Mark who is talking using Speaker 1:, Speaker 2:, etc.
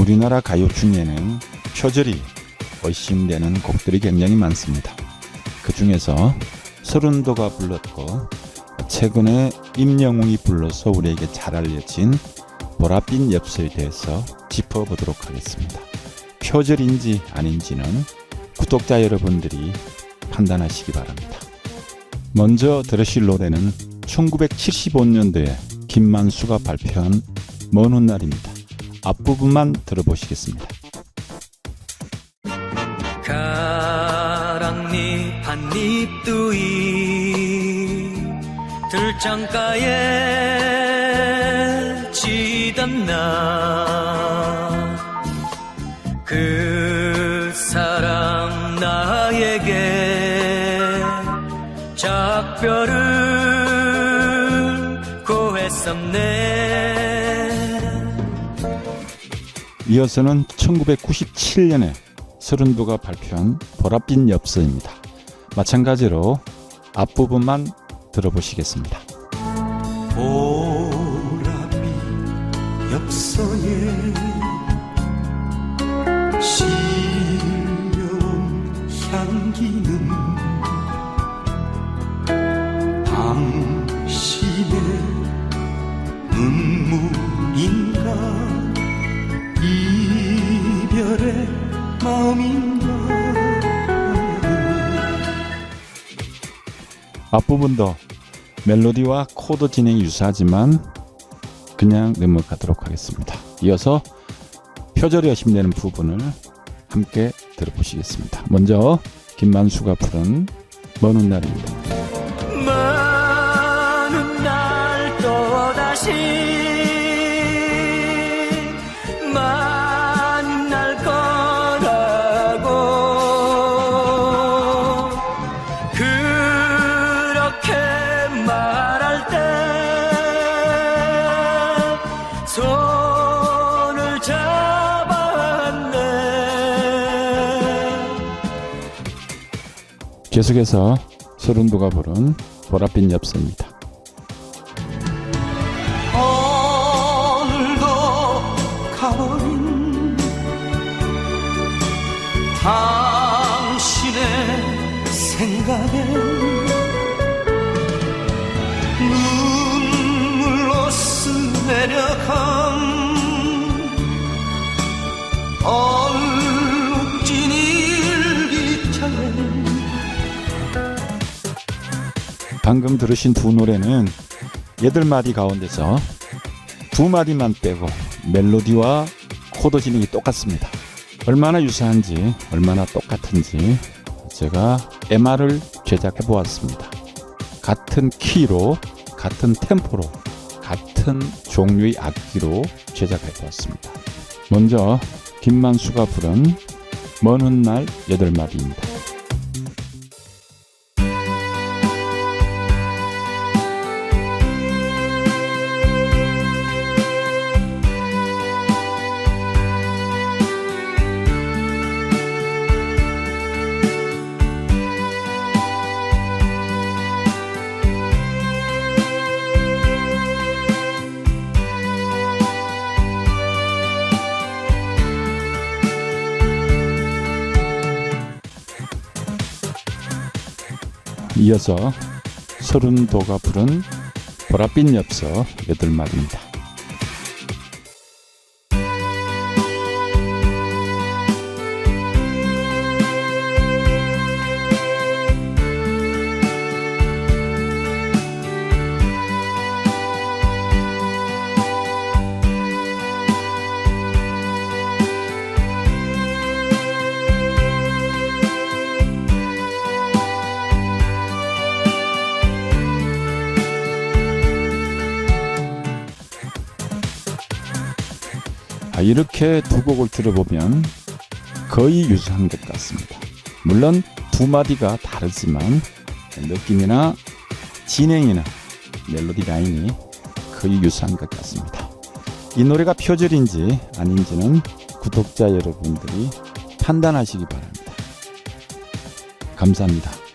Speaker 1: 우리나라 가요 중에는 표절이 의심되는 곡들이 굉장히 많습니다. 그 중에서 서른도가 불렀고 최근에 임영웅이 불러서 우리에게 잘 알려진 보랏빛 엽서에 대해서 짚어보도록 하겠습니다. 표절인지 아닌지는 구독자 여러분들이 판단하시기 바랍니다. 먼저 들으실 노래는 1975년도에 김만수가 발표한 먼 훗날입니다. 앞부분만 들어보시겠습니다.
Speaker 2: 가랑잎 한잎 두이 들창가에 지던 날그 사람 나에게 작별을 고했었네
Speaker 1: 이어서는 1997년에 서른도가 발표한 보랏빛 엽서입니다. 마찬가지로 앞부분만 들어보시겠습니다.
Speaker 3: 보랏빛 엽서에 실려온 향기는 당신의 눈물인가
Speaker 1: 앞부분도 멜로디와 코드 진행이 유사하지만 그냥 넘어가도록 하겠습니다. 이어서 표절이 의심되는 부분을 함께 들어보시겠습니다. 먼저 김만수가 부른 먼 훗날입니다.
Speaker 2: 많은 날 또다시
Speaker 1: 계속해서 서른도가 부른 보랏빛 엽서입니다.
Speaker 3: 오늘도 가버린 당신의 생각에 눈물로 스내려간
Speaker 1: 방금 들으신 두 노래는 여덟 마디 가운데서 두 마디만 빼고 멜로디와 코드 진행이 똑같습니다. 얼마나 유사한지 얼마나 똑같은지 제가 MR을 제작해 보았습니다. 같은 키로 같은 템포로 같은 종류의 악기로 제작해 보았습니다. 먼저 김만수가 부른 먼 훗날 여덟 마디입니다. 이어서 서른도가 부른 보랏빛 엽서 여덟 마디입니다. 아, 이렇게 두 곡을 들어보면 거의 유사한 것 같습니다. 물론 두 마디가 다르지만 느낌이나 진행이나 멜로디 라인이 거의 유사한 것 같습니다. 이 노래가 표절인지 아닌지는 구독자 여러분들이 판단하시기 바랍니다. 감사합니다.